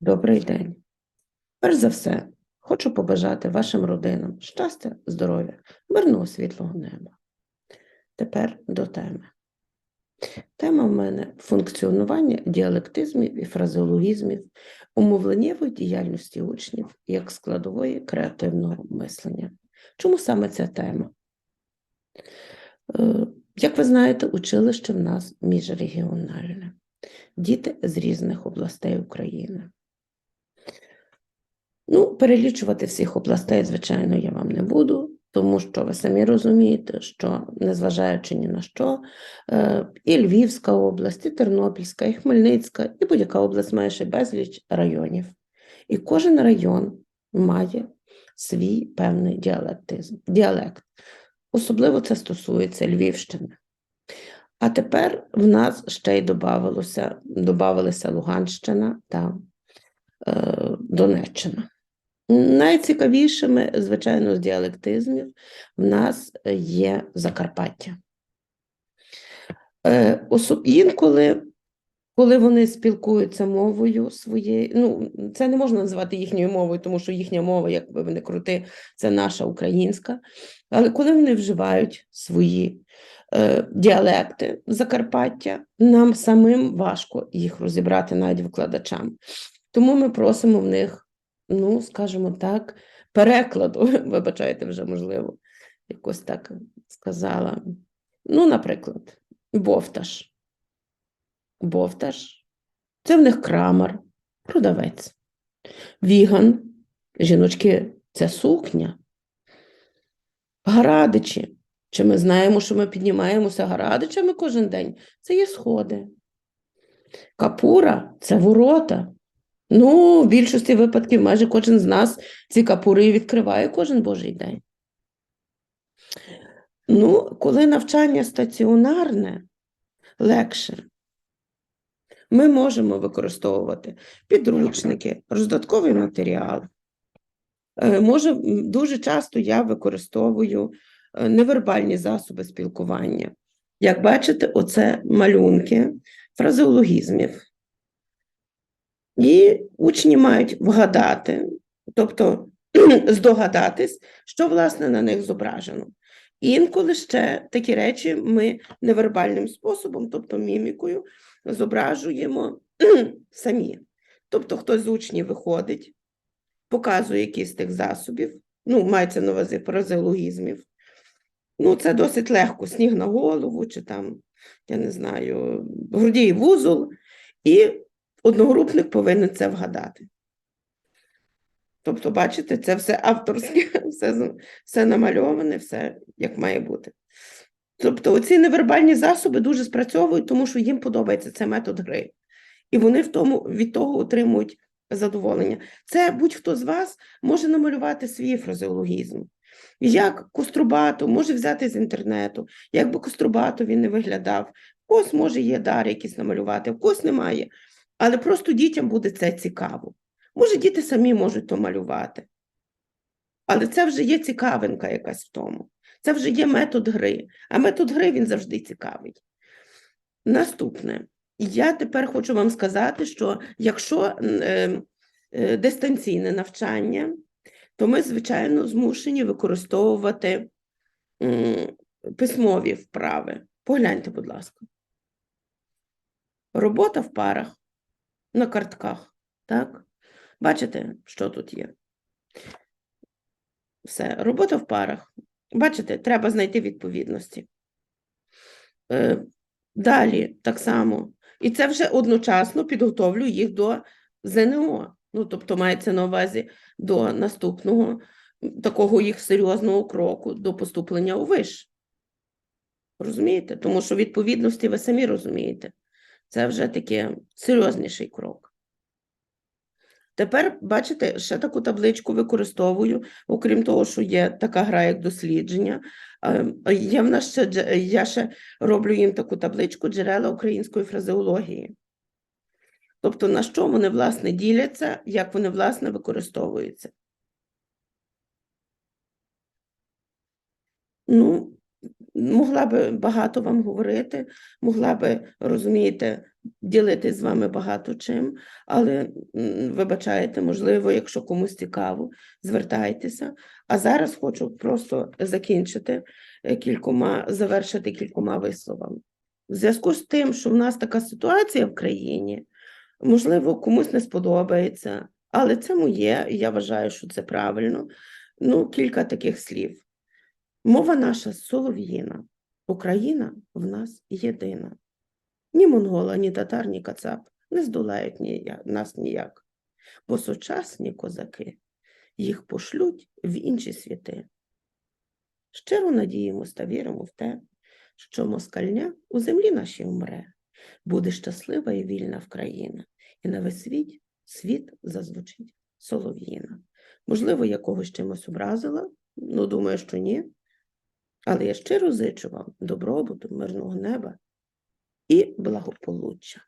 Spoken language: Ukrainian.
Добрий день. Перш за все, хочу побажати вашим родинам щастя, здоров'я, мирного світлого неба. Тепер до теми. Тема в мене функціонування діалектизмів і фразеологізмів у мовленнєвої діяльності учнів як складової креативного мислення. Чому саме ця тема? Е, Як ви знаєте, училище в нас міжрегіональне. Діти з різних областей України. Ну, перелічувати всіх областей, звичайно, я вам не буду, тому що ви самі розумієте, що незважаючи ні на що, е, і Львівська область, і Тернопільська, і Хмельницька, і будь-яка область має ще безліч районів. І кожен район має свій певний діалектизм, діалект. Особливо це стосується Львівщини. А тепер в нас ще й добавилося, добавилися Луганщина та е, Донеччина. Найцікавішими, звичайно, з діалектизмів в нас є Закарпаття. Е, Інколи, коли вони спілкуються мовою своєю, ну, це не можна називати їхньою мовою, тому що їхня мова, як би не крути, це наша українська. Але коли вони вживають свої е, діалекти Закарпаття, нам самим важко їх розібрати навіть викладачам. Тому ми просимо в них, ну, скажімо так, перекладу, вибачайте вже, можливо, якось так сказала. Ну, наприклад, Бовташ. Бовташ це в них крамар, продавець. Віган, жіночки, це сукня. Гарадичі. Чи ми знаємо, що ми піднімаємося гарадичами кожен день? Це є сходи. Капура це ворота. Ну, в більшості випадків майже кожен з нас ці капури відкриває кожен божий день. Ну, коли навчання стаціонарне, легше. Ми можемо використовувати підручники, роздатковий матеріал. Е, Може, дуже часто я використовую е, невербальні засоби спілкування. Як бачите, оце малюнки фразеологізмів. І учні мають вгадати, тобто здогадатись, що власне на них зображено. Інколи ще такі речі ми невербальним способом, тобто мімікою, зображуємо самі. Тобто хтось з учнів виходить, показує якийсь з тих засобів, ну, мається на увазі фразеологізмів. Ну, це досить легко, сніг на голову, чи там, я не знаю, грудій вузол, і одногрупник повинен це вгадати. Тобто, бачите, це все авторське, все, все намальоване, все як має бути. Тобто, оці невербальні засоби дуже спрацьовують, тому що їм подобається цей метод гри. І вони в тому, від того отримують задоволення. Це будь-хто з вас може намалювати свій фразеологізм. Як кострубату може взяти з інтернету, як би кострубату він не виглядав. В когось може є дар якийсь намалювати, в когось немає. Але просто дітям буде це цікаво. Може, діти самі можуть то малювати. Але це вже є цікавинка якась в тому. Це вже є метод гри. А метод гри він завжди цікавий. Наступне. Я тепер хочу вам сказати, що якщо е, е, дистанційне навчання, то ми, звичайно, змушені використовувати м, письмові вправи. Погляньте, будь ласка. Робота в парах на картках. Так? Бачите, що тут є? Все, робота в парах. Бачите, треба знайти відповідності. Е, Далі так само. І це вже одночасно підготовлю їх до ЗНО. Ну, тобто, мається на увазі до наступного такого їх серйозного кроку до поступлення у виш. Розумієте? Тому що відповідності ви самі розумієте. Це вже таке серйозніший крок. Тепер, бачите, ще таку табличку використовую, окрім того, що є така гра, як дослідження. е, Є в нас ще, я ще роблю їм таку табличку джерела української фразеології. Тобто, на що вони, власне, діляться, як вони, власне, використовуються. Ну, Могла би багато вам говорити, могла би, розумієте, ділитись з вами багато чим, але м, вибачайте, можливо, якщо комусь цікаво, звертайтеся. А зараз хочу просто закінчити е, кількома, завершити кількома висловами. В зв'язку з тим, що в нас така ситуація в країні, можливо, комусь не сподобається, але це моє, я вважаю, що це правильно. Ну, кілька таких слів. Мова наша солов'їна, Україна в нас єдина. Ні монгола, ні татар, ні кацап не здолають ніяк, нас ніяк, бо сучасні козаки їх пошлють в інші світи. Щиро надіємось та віримо в те, що москальня у землі нашій умре, буде щаслива і вільна Вкраїна, і на весь світ, світ зазвучить солов'їна. Можливо, я когось чимось образила, ну думаю, що ні. Але я щиро зичу вам добробуту, мирного неба і благополуччя.